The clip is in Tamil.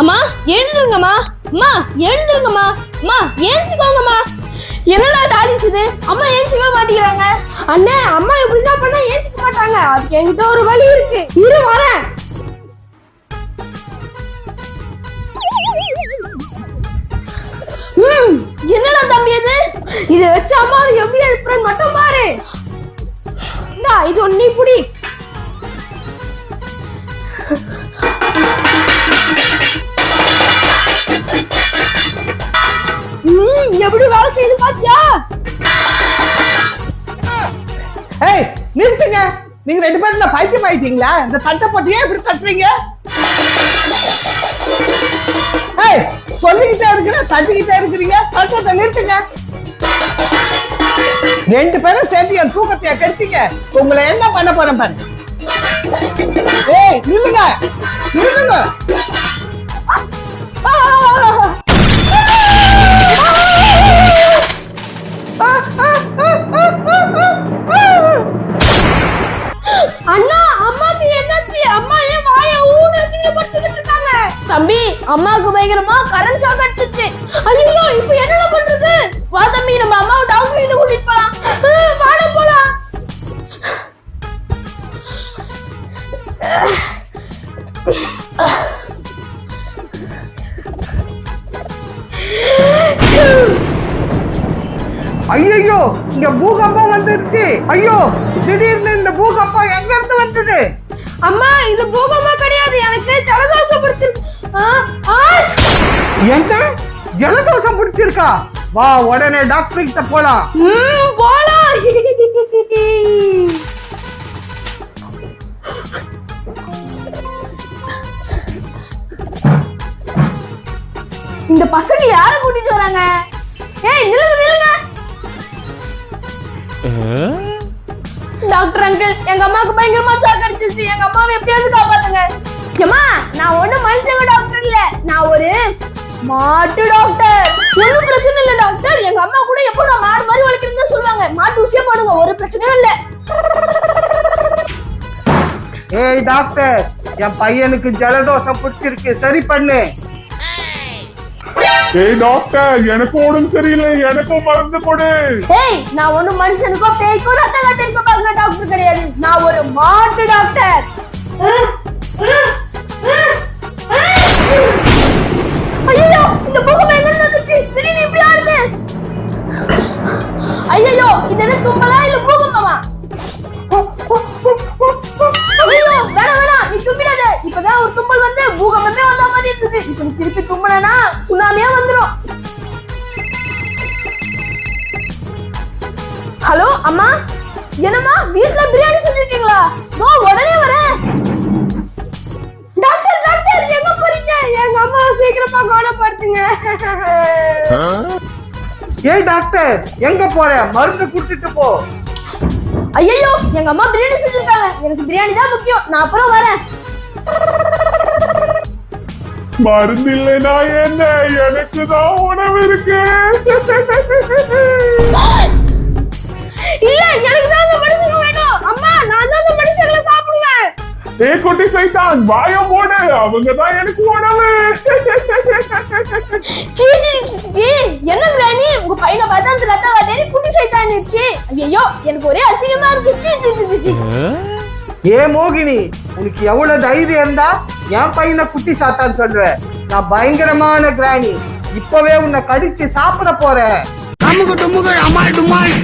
அம்மா எழுந்துருங்கம்மா. அம்மா எழுந்துருங்கம்மா. அம்மா ஏஞ்சிக்கோங்கம்மா. என்னடா டாலிஸ் இது? அம்மா ஏஞ்சிக்க மாட்டேங்கிறாங்க. அண்ணே அம்மா இப்படிதான் பண்ணா ஏஞ்சிக்க மாட்டாங்க. அதுக்கு என்கிட்ட ஒரு வழி இருக்கு. இரு வரேன். என்னடா தம்பி இது? இதை வச்சு அம்மா எப்படி எழுப்புறேன்னு மட்டும் பாரு. இந்தா இது ஒன்னி புடி. எப்படி வேலை செய்யுது பாத்தியா ஏய் நிறுத்துங்க. நீங்க ரெண்டு பேரும் இந்த பைத்தியம் ஆயிட்டீங்களா? இந்த தட்டை போட்டியே இப்படி தட்டுறீங்க? ஏய் சொல்லிக்கிட்டே இருக்கிற தட்டிக்கிட்டே இருக்கிறீங்க. தட்டத்தை நிறுத்துங்க. ரெண்டு பேரும் சேர்ந்து என் தூக்கத்தைய கெடுத்தீங்க. உங்களை என்ன பண்ண போறேன் பாரு. ஏய் நில்லுங்க. நில்லுங்க. தம்பி அம்மாவுக்கு பயங்கரமா கரண்ட் ஷாக் அடிச்சிச்சு ஐயோ இப்போ என்னடா பண்றது? வா தம்பி நம்ம அம்மாவை டாக்டர் கிட்ட கூட்டிட்டு போலாம். வாடா போலாம். ஐயோ இங்க பூகம்பம் வந்துருச்சு. ஐயோ திடீர்னு இந்த பூகம்பம் எங்க இருந்து வந்தது? அம்மா இது பூகமா கிடையாது. எனக்கு ஜலதோஷம் எங்க? ஜலதோஷம் பிடிச்சிருக்கா? வா உடனே டாக்டர் கிட்ட போலாம். ம், போலாம். இந்த பசங்க யார கூட்டிட்டு வராங்க? ஏய் நில்லுங்க நில்லுங்க. டாக்டர் அங்கிள் எங்க அம்மாவுக்கு பயங்கரமா ஷாக் அடிச்சிருச்சு. எங்க அம்மாவை எப்படியாவது காப்பாத்துங்க. ஏமா நான் ஒண்ணும் மனுஷங்க டாக்டர் இல்ல நான் ஒரு மாட்டு டாக்டர் ஒண்ணும் பிரச்சனை இல்ல டாக்டர் எங்க அம்மா கூட எப்போ நான் மாடு மாதிரி வளர்க்கிறேன்னு சொல்லுவாங்க. மாட்டு ஊசியே போடுங்க ஒரு பிரச்சனையும் இல்ல. ஏய் டாக்டர் என் பையனுக்கு ஜலதோஷம் பிடிச்சிருக்கு. சரி பண்ணு. ஏய் டாக்டர் எனக்கு உடம்பு சரியில்லை. எனக்கும் மருந்து கொடு. ஏய் நான் ஒண்ணும் மனுஷனுக்கோ பேய்க்கோ ரத்த கட்டிருக்கோ பாக்குற டாக்டர் கிடையாது. நான் ஒரு மாட்டு டாக்டர் தும்பலா இல்ல பூகம்பமா ஐயோ வேணாம் வேணாம் நீ தும்பிடாத இப்பதான் ஒரு தும்பல் வந்து பூகம்பமே வந்த மாதிரி இருந்தது இப்ப நீ திருப்பி தும்பினா சுனாமியா வந்துரும் ஹலோ அம்மா என்னம்மா வீட்ல பிரியாணி செஞ்சிருக்கீங்களா நோ உடனே வரேன் டாக்டர் டாக்டர் எங்க போறீங்க எங்க அம்மா சீக்கிரமா குணப்படுத்துங்க ஏய் டாக்டர் எங்க போற? மருந்து குடுத்துட்டு போ. ஐயோ எங்க அம்மா பிரியாணி செஞ்சிருக்காங்க. எனக்கு பிரியாணி தான் முக்கியம். நான் அப்புறம் வரேன். மருந்து இல்லைனா என்ன? எனக்கு தான் உணவு இருக்கு. குட்டி சைத்தான் வாய போடு அவங்க தான் எனக்கு உணவு. என்ன கிராணி உங்க பையனை பார்த்தா அந்த ரத்த வாட்டேரி குட்டி சைத்தானிச்சு ஐயோ எனக்கு ஒரே அசிங்கமா இருக்கு. சீ, சீ, சீ, சீ, சீ. ஏ மோகினி உனக்கு எவ்வளவு தைரியம் இருந்தா என் பையனை குட்டி சாத்தான்னு சொல்லுவ. நான் பயங்கரமான கிராணி. இப்பவே உன்னை கடிச்சு சாப்பிட போறேன். அமுகு டுமுகள் அமால் டுமால்